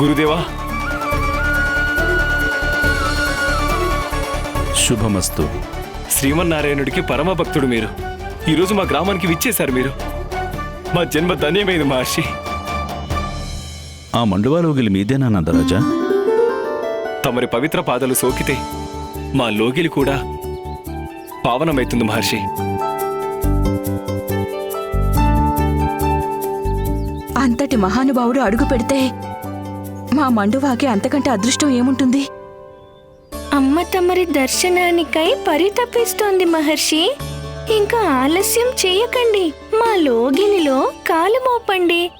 గురుదేవా. శుభమస్తు. శ్రీమన్నారాయణుడికి పరమ భక్తుడు మీరు ఈరోజు మా గ్రామానికి విచ్చేశారు మీరు. మా జన్మ ధన్యమైంది మహర్షి. ఆ మండువాలోగిలి మీదేనా నందరాజా? తమరి పవిత్ర పాదాలు సోకితే మా లోగిలి కూడా పావనమైతుంది మహర్షి. అంతటి మహానుభావుడు అడుగు పెడితే మా మండువాకి అంతకంటే అదృష్టం ఏముంటుంది? అమ్మ తమరి దర్శనానికై పరితపిస్తోంది మహర్షి. ఇంకా ఆలస్యం చేయకండి. మా లోగిలిలో కాలు మోపండి.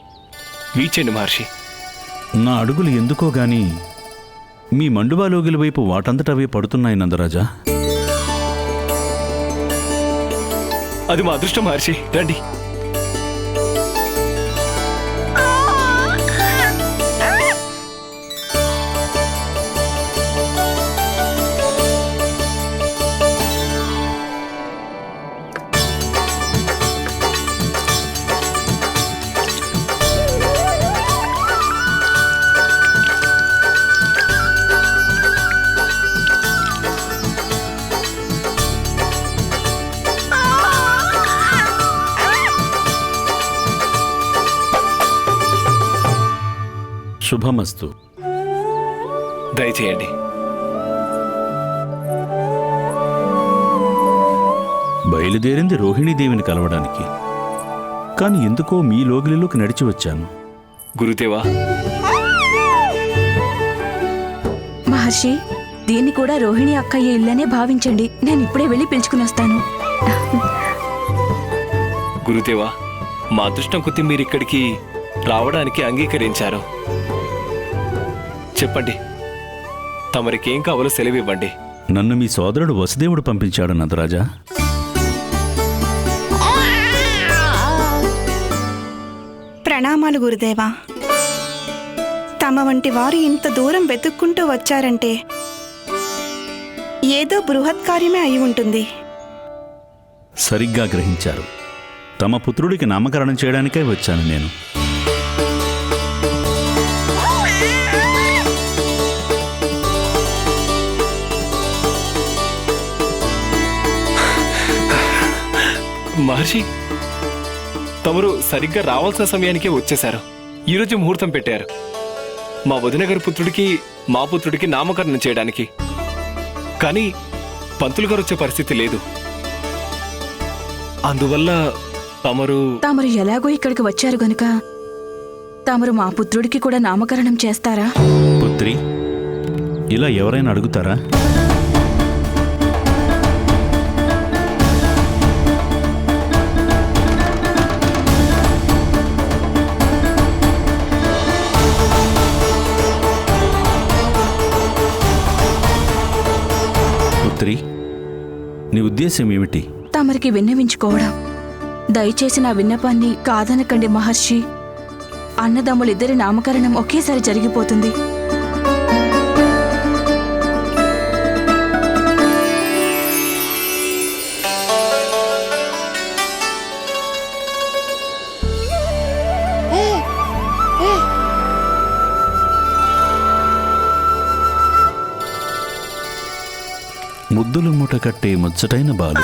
వీచండి మహర్షి. నా అడుగులు ఎందుకో గాని మీ మండువాలోగిలి వైపు వాటంతటవే పడుతున్నాయి నందరాజా. అది మా అదృష్టం మహర్షి. రండి. శుభమస్తు. దయచేయండి. బయలుదేరింది రోహిణీదేవిని కలవడానికి. కాని ఎందుకో మీ లోగిలిలోకి నడిచి వచ్చాను. గురుదేవా. మహర్షి దీన్ని కూడా రోహిణి అక్కయ్య ఇల్లనే భావించండి. నేను ఇప్పుడే వెళ్ళి పిలుచుకుని వస్తాను. గురుదేవా మా అదృష్టం కొద్ది మీరు ఇక్కడికి రావడానికి అంగీకరించారు. చెప్పండి. తమరికేం కావాలో సెలవివ్వండి. నన్ను మీ సోదరుడు వసుదేవుడు పంపించాడు నందరాజా. ప్రణామాలు గురుదేవా. తమ వంటి వారు ఇంత దూరం వెతుక్కుంటూ వచ్చారంటే ఏదో బృహత్ కార్యమే అయి ఉంటుంది. సరిగ్గా గ్రహించారు. తమ పుత్రుడికి నామకరణం చేయడానికే వచ్చాను నేను. మహర్షి తమరు సరిగ్గా రావాల్సిన సమయానికే వచ్చేశారు. ఈరోజు ముహూర్తం పెట్టారు. మా వదిన గారి పుత్రుడికి మా పుత్రుడికి నామకరణం చేయడానికి. కానీ పంతులు గారు వచ్చే పరిస్థితి లేదు. అందువల్ల తమరు తమరు ఎలాగో ఇక్కడికి వచ్చారు గనుక తమరు మా పుత్రుడికి కూడా నామకరణం చేస్తారా? పుత్రి ఇలా ఎవరైనా అడుగుతారా? పుత్రి నీ ఉద్దేశం ఏమిటి? తమరికి విన్నవించుకోవడం. దయచేసి నా విన్నపాన్ని కాదనకండి మహర్షి. అన్నదమ్ములిద్దరి నామకరణం ఒకేసారి జరిగిపోతుంది. ముద్దులు మూట కట్టే ముచ్చటైన బాలు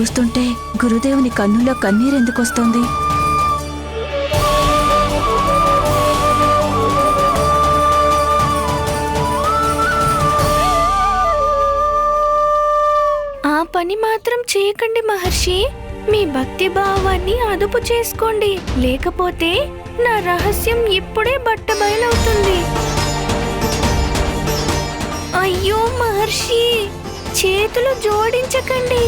చూస్తుంటే గురుదేవుని కన్నులో కన్నీరెందుకొస్తోంది ఆ పని మాత్రం చేయకండి మహర్షి. మీ భక్తి భావాన్ని అదుపు చేసుకోండి. లేకపోతే నా రహస్యం ఇప్పుడే బట్ట బయలవుతుంది. అయ్యో మహర్షి చేతులు జోడించకండి.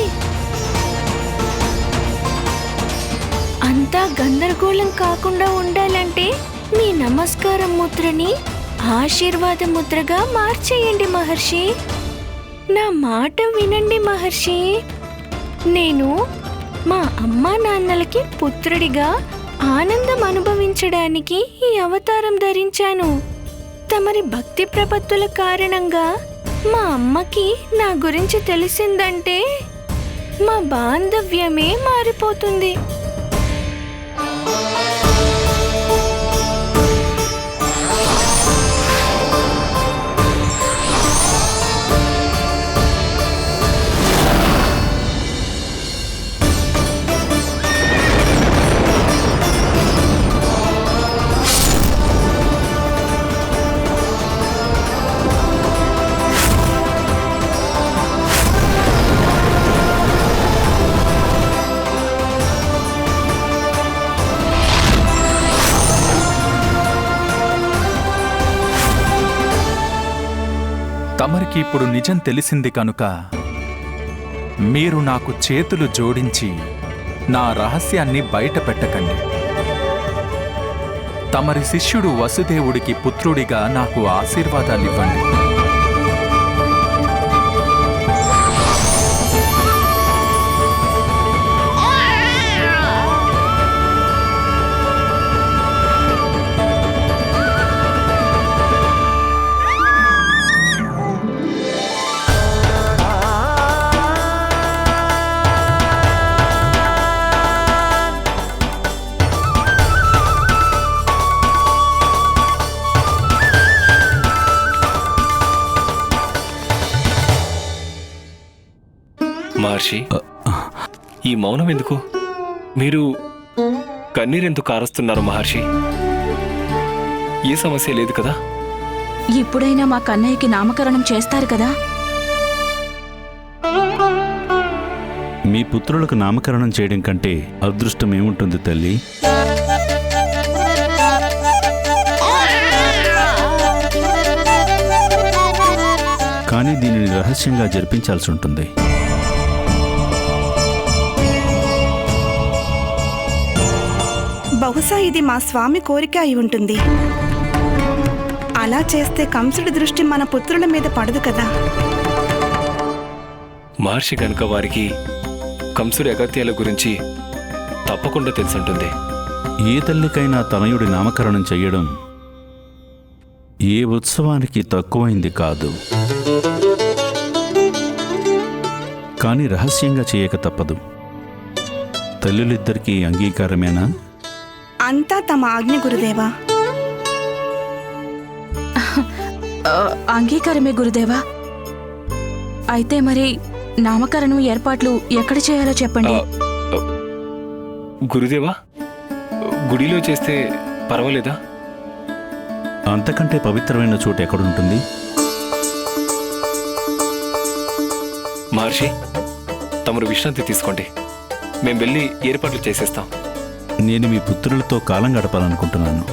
అంతా గందరగోళం కాకుండా ఉండాలంటే మీ నమస్కారం ముద్రని ఆశీర్వాద ముద్రగా మార్చేయండి మహర్షి. నా మాట వినండి మహర్షి. నేను మా అమ్మా నాన్నలకి పుత్రుడిగా ఆనందం అనుభవించడానికి ఈ అవతారం ధరించాను. తమరి భక్తి ప్రపత్తుల కారణంగా మా అమ్మకి నా గురించి తెలిసిందంటే మా బాంధవ్యమే మారిపోతుంది. Música ఇప్పుడు నిజం తెలిసింది కనుక మీరు నాకు చేతులు జోడించి నా రహస్యాన్ని బయట పెట్టకండి. తమరి శిష్యుడు వసుదేవుడికి పుత్రుడిగా నాకు ఆశీర్వాదాలివ్వండి మహర్షి ఈ మౌనం ఎందుకు? మీరు కన్నీరెందుకు కారుస్తున్నారు మహర్షి? ఏ సమస్య లేదు కదా? ఇప్పుడైనా మా కన్నయ్యకి నామకరణం చేస్తారు కదా? మీ పుత్రులకు నామకరణం చేయడం కంటే అదృష్టం ఏముంటుంది తల్లి? కానీ దీనిని రహస్యంగా జరిపించాల్సి ఉంటుంది. బహుశా ఇది మా స్వామి కోరిక అయి ఉంటుంది. అలా చేస్తే కంసుడి దృష్టి మన పుత్రుల మీద పడదు కదా. మహర్షి కనుక వారికి కంసుడి అగత్యాల గురించి తప్పకుండా తెలుసుంటుంది. ఏ తల్లికైనా తనయుడి నామకరణం చెయ్యడం ఏ ఉత్సవానికి తక్కువైంది కాదు. కానీ రహస్యంగా చేయక తప్పదు. తల్లులిద్దరికీ అంగీకారమేనా? అంతా తమ ఆజ్ఞ గురుదేవా? అంగీకారమే గురుదేవా. అయితే మరి నామకరణం ఏర్పాట్లు ఎక్కడ చేయాలో చెప్పండి. గురుదేవా గుడిలో చేస్తే పర్వాలేదా? అంతకంటే పవిత్రమైన చోటు ఎక్కడుంటుంది? మహర్షి తమరు విశ్రాంతి తీసుకోండి. మేము వెళ్ళి ఏర్పాట్లు చేసేస్తాం. నేను మీ పుత్రులతో కాలం గడపాలనుకుంటున్నాను.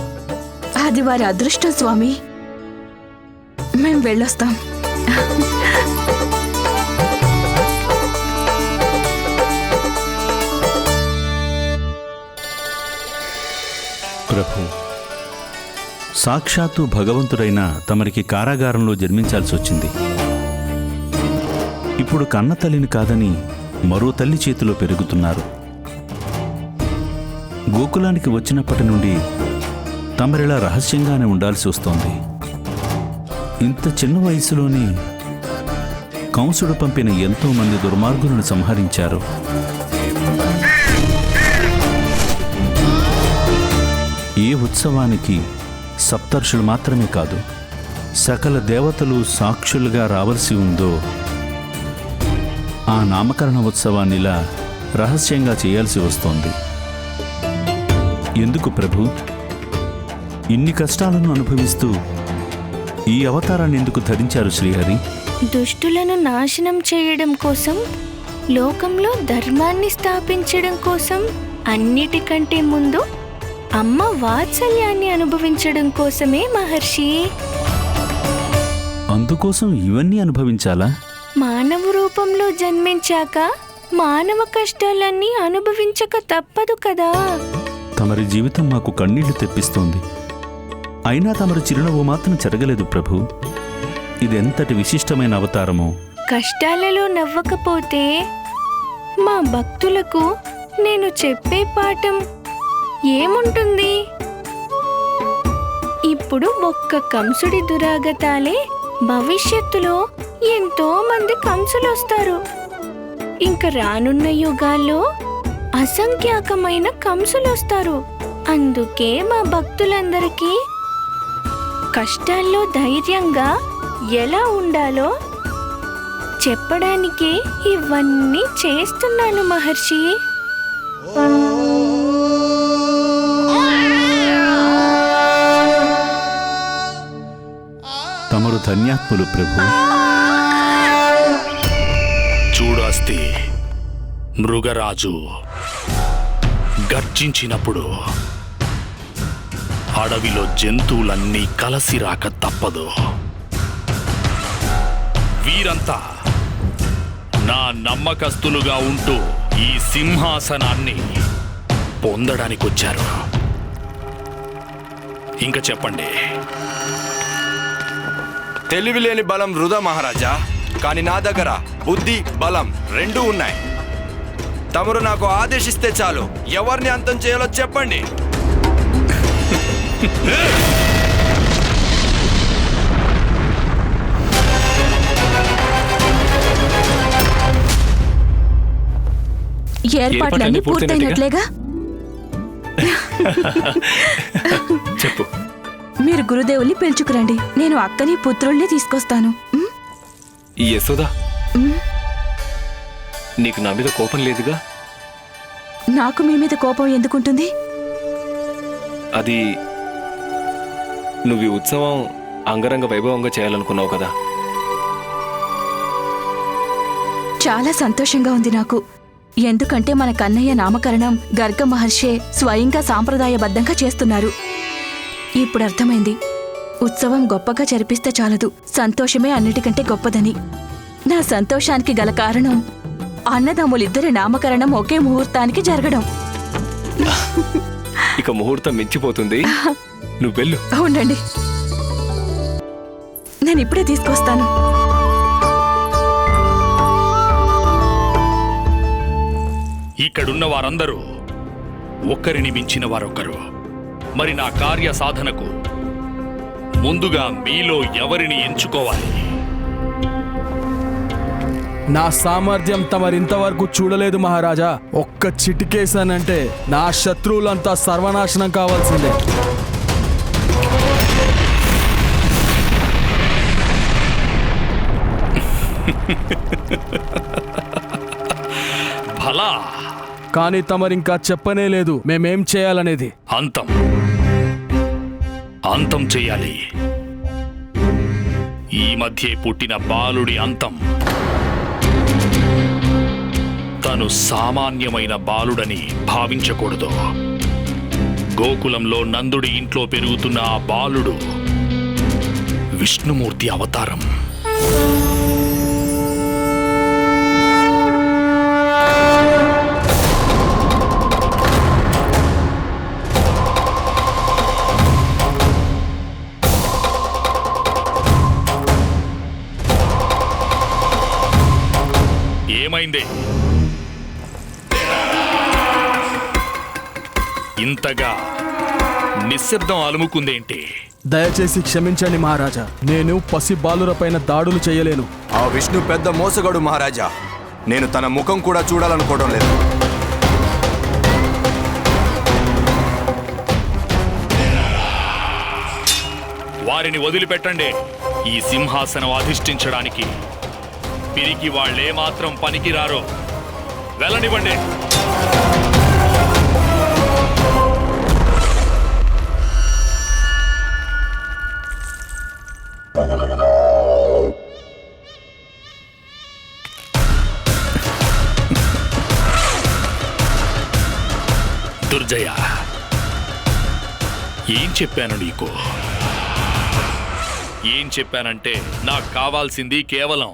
అది వారి అదృష్టం స్వామి. మేం వెళ్ళొస్తాం. ప్రభు సాక్షాత్తు భగవంతుడైన తమరికి కారాగారంలో జన్మించాల్సి వచ్చింది. ఇప్పుడు కన్న తల్లిని కాదని మరో తల్లి చేతిలో పెరుగుతున్నారు. గోకులానికి వచ్చినప్పటి నుండి తమరిలా రహస్యంగానే ఉండాల్సి వస్తోంది. ఇంత చిన్న వయసులోనే కంసుడు పంపిన ఎంతో మంది దుర్మార్గులను సంహరించారు. ఏ ఉత్సవానికి సప్తర్షులు మాత్రమే కాదు సకల దేవతలు సాక్షులుగా రావలసి ఉందో ఆ నామకరణ ఉత్సవాన్నిలా రహస్యంగా చేయాల్సి వస్తోంది. ఎందుకు ప్రభు? ఇన్ని కష్టాలను అనుభవిస్తూ ఈ అవతారాన్ని ఎందుకు ధరించారు శ్రీహరి? దుష్టులను నాశనం చేయడం కోసం లోకంలో ధర్మాన్ని స్థాపించడం కోసం అన్నిటికంటే ముందు అమ్మ వాత్సల్యాన్ని అనుభవించడం కోసమే మహర్షి. అందుకోసం ఇవన్నీ అనుభవించాలా? మానవ రూపంలో జన్మించాక మానవ కష్టాలన్నీ అనుభవించక తప్పదు కదా. తమరి జీవితం మాకు కన్నీళ్ళు తెప్పిస్తోంది. అయినా తమరు చిరునవ్వు మాత్రం చెరగలేదు ప్రభు. ఇదెంతటి విశిష్టమైన అవతారమో. కష్టాలలో నవ్వకపోతే మా భక్తులకు నేను చెప్పే పాఠం ఏముంటుంది? ఇప్పుడు ఒక్క కంసుడి దురాగతాలే భవిష్యత్తులో ఎంతో మంది కంసులు వస్తారు ఇంక రానున్న యుగాల్లో అసంఖ్యాకమైన కంసులు వస్తారు అందుకే మా భక్తులందరికీ కష్టాల్లో ధైర్యంగా ఎలా ఉండాలో చెప్పడానికి ఇవన్నీ చేస్తున్నాను మహర్షి. తమరు ధన్యాత్ములు ప్రభు. చూడాస్తి మృగరాజు. గర్జించినప్పుడు అడవిలో జంతువులన్నీ కలసి రాక తప్పదు. వీరంతా నా నమ్మకస్తులుగా ఉంటూ ఈ సింహాసనాన్ని పొందడానికి వచ్చారు ఇంకా చెప్పండి. తెలివి లేని బలం వృధా మహారాజా. కానీ నా దగ్గర బుద్ధి బలం రెండూ ఉన్నాయి. తమరు నాకు ఆదేశిస్తే చాలు. ఎవరిని అంతం చేయాలో చెప్పండి. ఏర్పాట్లన్నీ పూర్తయినట్లేగా? చెప్పు. మీరు గురుదేవుల్ని పిలుచుకురండి. నేను అక్కని పుత్రుల్ని తీసుకొస్తాను. యశోదా. నీకు నా మీద కోపం లేదుగా? నాకు మీ మీద కోపం ఎందుకుంటుంది? అది నువ్వు ఈ ఉత్సవం అంగరంగ వైభవంగా చేయాలనుకున్నావు కదా? చాలా సంతోషంగా ఉంది నాకు. ఎందుకంటే మన కన్నయ్య నామకరణం గర్గ మహర్షే స్వయంగా సాంప్రదాయబద్ధంగా చేస్తున్నారు. ఇప్పుడు అర్థమైంది. ఉత్సవం గొప్పగా జరిపిస్తే చాలదు. సంతోషమే అన్నిటికంటే గొప్పదని. నా సంతోషానికి గల కారణం అన్నదమ్ములిద్దరి నామకరణం ఒకే ముహూర్తానికి జరగడం. ఇక ముహూర్తం మించిపోతుంది. నువ్వు వెళ్ళు. ఉండండి నేను ఇప్పుడే తీసుకొస్తాను. ఇక్కడున్న వారందరూ ఒక్కరిని మించిన వారొకరు. మరి నా కార్య సాధనకు ముందుగా మీలో ఎవరిని ఎంచుకోవాలి? నా సామర్థ్యం తమరింతవరకు చూడలేదు మహారాజా. ఒక్క చిటికేసానంటే నా శత్రువులంతా సర్వనాశనం కావాల్సిందే. భలా. కానీ తమరింకా చెప్పనే లేదు. మేమేం చేయాలనేది. అంతం. అంతం చెయ్యాలి ఈ మధ్య పుట్టిన బాలుడి అంతం. తను సామాన్యమైన బాలుడని భావించకూడదు. గోకులంలో నందుడి ఇంట్లో పెరుగుతున్న ఆ బాలుడు విష్ణుమూర్తి అవతారం. ఏమైంది? ఇంతగా నిశ్శబ్దం అలుముకుందేంటి? దయచేసి క్షమించండి మహారాజా. నేను పసి బాలురపైన దాడులు చేయలేను. ఆ విష్ణు పెద్ద మోసగాడు మహారాజా. నేను తన ముఖం కూడా చూడాలనుకోవడం లేదు. వారిని వదిలిపెట్టండి. ఈ సింహాసనం అధిష్ఠించడానికి. పిరికి వాళ్ళేమాత్రం పనికిరారో. వెళ్ళనివ్వండి. దుర్జయ ఏం చెప్పాను నీకు? ఏం చెప్పానంటే నాకు కావాల్సింది కేవలం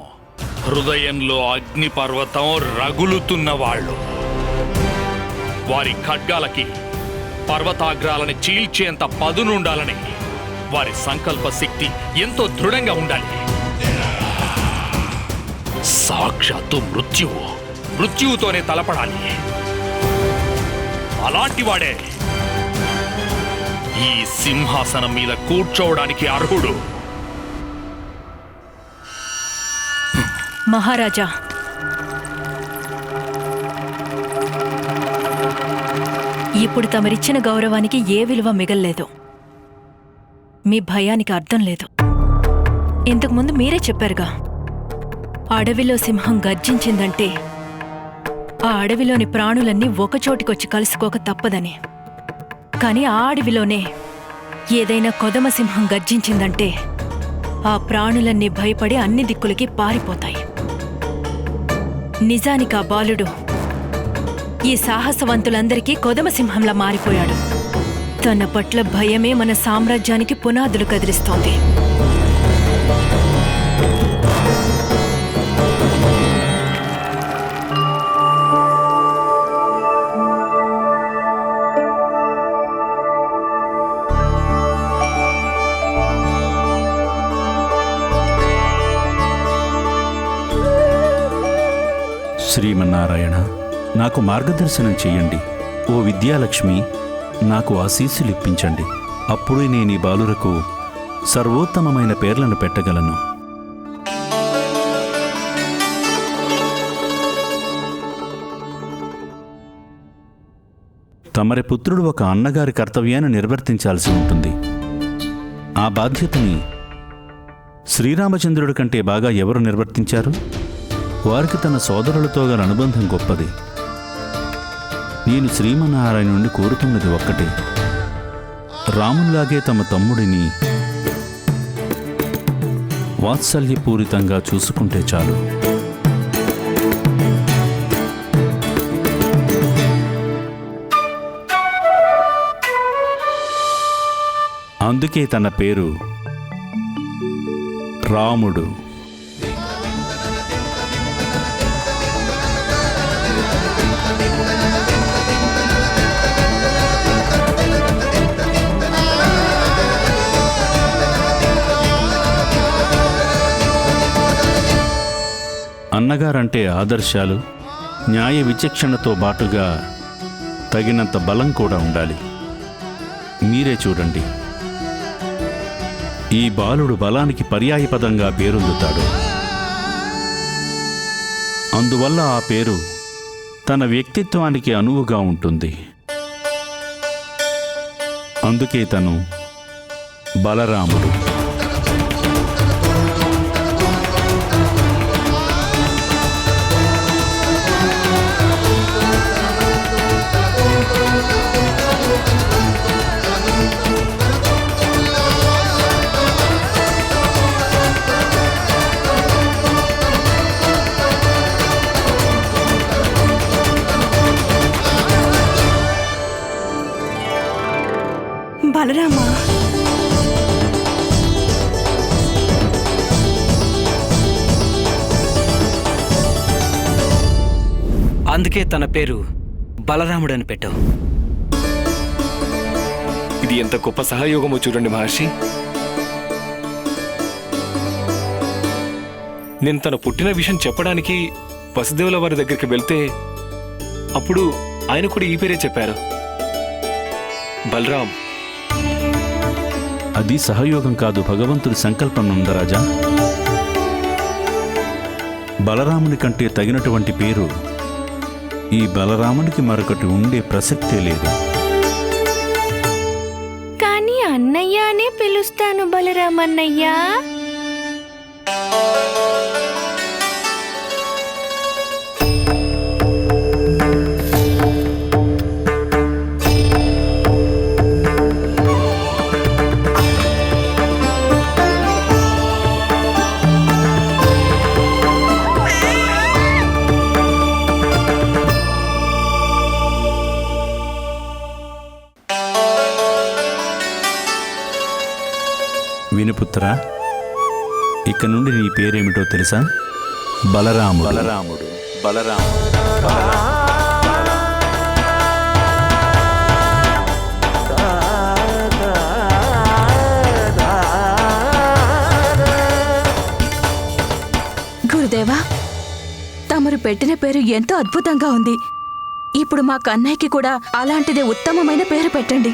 హృదయంలో అగ్నిపర్వతం రగులుతున్న వాళ్ళు. వారి ఖడ్గాలకి పర్వతాగ్రాలని చీల్చేంత పదునుండాలని వారి సంకల్ప శక్తి ఎంతో దృఢంగా ఉండాలి. సాక్షాత్తు మృత్యువు. మృత్యువుతోనే తలపడాలి. అలాంటి వాడే ఈ సింహాసనం మీద కూర్చోవడానికి అర్హుడు. మహారాజా. ఇప్పుడు తమరిచ్చిన గౌరవానికి ఏ విలువ మిగల్లేదు. మీ భయానికి అర్థం లేదు. ఇంతకుముందు మీరే చెప్పారుగా అడవిలో సింహం గర్జించిందంటే ఆ అడవిలోని ప్రాణులన్నీ ఒకచోటికొచ్చి కలుసుకోక తప్పదని. కానీ ఆ అడవిలోనే ఏదైనా కొదమ సింహం గర్జించిందంటే ఆ ప్రాణులన్నీ భయపడి అన్ని దిక్కులకి పారిపోతాయి. నిజానికి ఆ బాలుడు ఈ సాహసవంతులందరికీ కొదమసింహంలా మారిపోయాడు. తన పట్ల భయమే మన సామ్రాజ్యానికి పునాదులు కదిలిస్తోంది. శ్రీమన్నారాయణ నాకు మార్గదర్శనం చేయండి. ఓ విద్యాలక్ష్మి నాకు ఆశీస్సులిప్పించండి. అప్పుడే నేను ఈ బాలురకు సర్వోత్తమమైన పేర్లను పెట్టగలను. తమరి పుత్రుడు ఒక అన్నగారి కర్తవ్యాన్ని నిర్వర్తించాల్సి ఉంటుంది. ఆ బాధ్యతని శ్రీరామచంద్రుడి కంటే బాగా ఎవరు నిర్వర్తించారు? వారికి తన సోదరులతో గల అనుబంధం గొప్పది. నేను శ్రీమన్నారాయణ నుండి కోరుతున్నది ఒక్కటే. రాముల్లాగే తమ తమ్ముడిని వాత్సల్యపూరితంగా చూసుకుంటే చాలు. అందుకే తన పేరు రాముడు. అన్నగారంటే ఆదర్శాలు న్యాయ విచక్షణతో బాటుగా తగినంత బలం కూడా ఉండాలి. మీరే చూడండి. ఈ బాలుడు బలానికి పర్యాయపదంగా పేరొందుతాడు. అందువల్ల ఆ పేరు తన వ్యక్తిత్వానికి అనువుగా ఉంటుంది. అందుకే తను బలరాముడు. అందుకే తన పేరు బలరాముడు అని పెట్టావు. ఇది ఎంత గొప్ప సహయోగమో చూడండి మహర్షి. నేను తన పుట్టిన విషయం చెప్పడానికి వసుదేవుల వారి దగ్గరికి వెళ్తే అప్పుడు ఆయన కూడా ఈ పేరే చెప్పారు. బలరాం. అది సహయోగం కాదు భగవంతుడి సంకల్పం నందరాజా బలరాముని కంటే తగినటువంటి పేరు ఈ బలరామునికి మరొకటి ఉండే ప్రసక్తే లేదు. కానీ అన్నయ్య అనే పిలుస్తాను బలరామన్నయ్యా. కుశలిపుత్ర ఇక నుండి నీ పేరేమిటో తెలుసా? బలరాము బలరాముడు బలరాము గురుదేవా తమరు పెట్టిన పేరు ఎంతో అద్భుతంగా ఉంది. ఇప్పుడు మా కన్నయ్యకి కూడా అలాంటిదే ఉత్తమమైన పేరు పెట్టండి.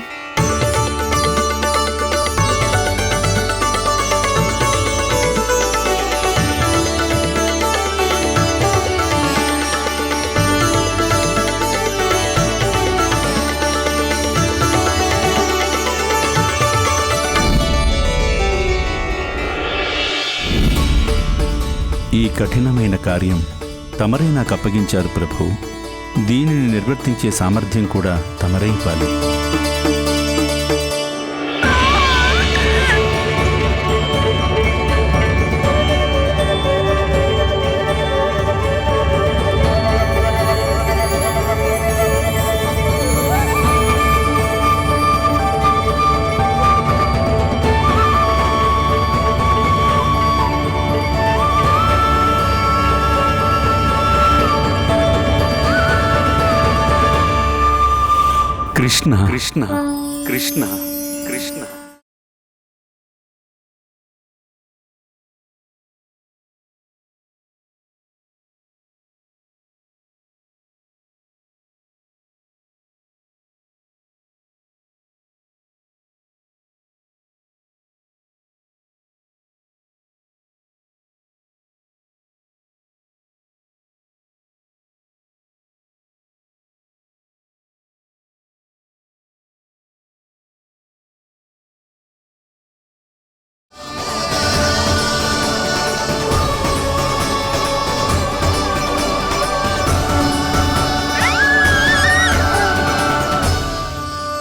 కఠినమైన కార్యం. తమరే నాకు అప్పగించారు ప్రభు. దీనిని నిర్వర్తించే సామర్థ్యం కూడా తమరే ఇవ్వాలి. కృష్ణ. కృష్ణ. కృష్ణ.